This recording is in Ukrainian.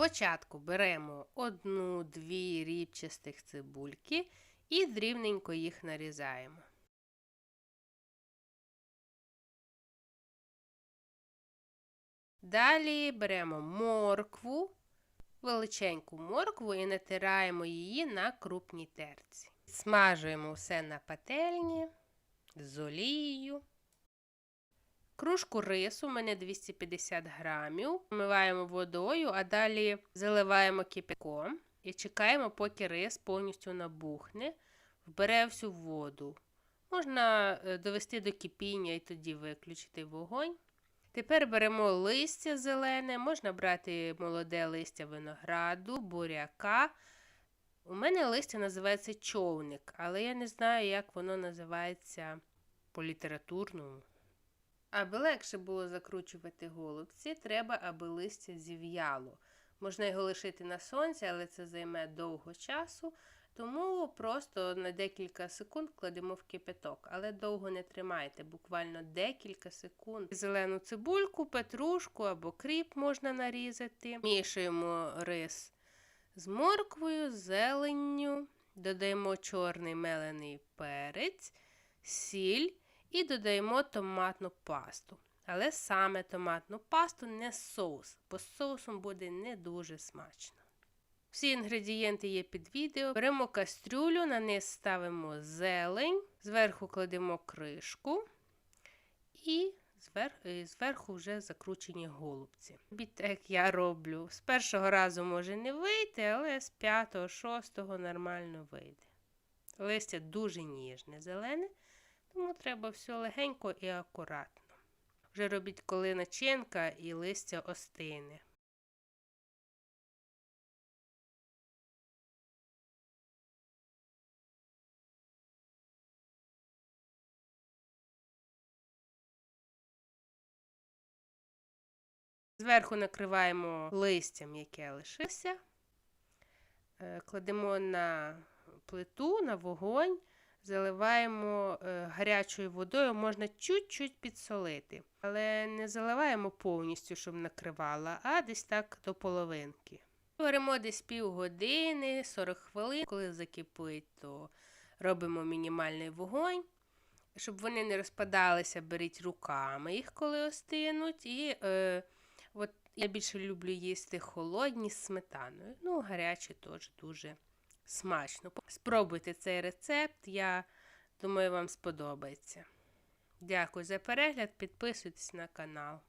Спочатку беремо одну-дві рібчастих цибульки і дрібненько їх нарізаємо. Далі беремо моркву, величеньку моркву і натираємо її на крупній терці. Смажуємо все на пательні з олією. Кружку рису, у мене 250 грамів. Вмиваємо водою, а далі заливаємо кипятком і чекаємо, поки рис повністю набухне, вбере всю воду. Можна е, довести до кипіння і тоді виключити вогонь. Тепер беремо листя зелене, можна брати молоде листя винограду, буряка. У мене листя називається човник, але я не знаю, як воно називається по літературному. Аби легше було закручувати голубці, треба, аби листя зів'яло. Можна його лишити на сонці, але це займе довго часу, тому просто на декілька секунд кладемо в кипяток, але довго не тримайте, буквально декілька секунд. Зелену цибульку, петрушку або кріп можна нарізати. Мішуємо рис з морквою, зеленню, додаємо чорний мелений перець, сіль і додаємо томатну пасту. Але саме томатну пасту, не соус, бо з соусом буде не дуже смачно. Всі інгредієнти є під відео. Беремо кастрюлю, на низ ставимо зелень, зверху кладемо кришку і зверху, зверху вже закручені голубці. Робіть як я роблю. З першого разу може не вийти, але з п'ятого, шостого нормально вийде. Листя дуже ніжне, зелене, тому треба все легенько і акуратно. Вже робіть, коли начинка і листя остине. Зверху накриваємо листям, яке лишився, Е, кладемо на плиту, на вогонь, заливаємо е, гарячою водою, можна чуть-чуть підсолити, але не заливаємо повністю, щоб накривала, а десь так до половинки. Варимо десь півгодини, 40 хвилин. Коли закипить, то робимо мінімальний вогонь. Щоб вони не розпадалися, беріть руками їх, коли остинуть. І е, от я більше люблю їсти холодні з сметаною. Ну, гарячі теж дуже смачно. Спробуйте цей рецепт, я думаю, вам сподобається. Дякую за перегляд, підписуйтесь на канал.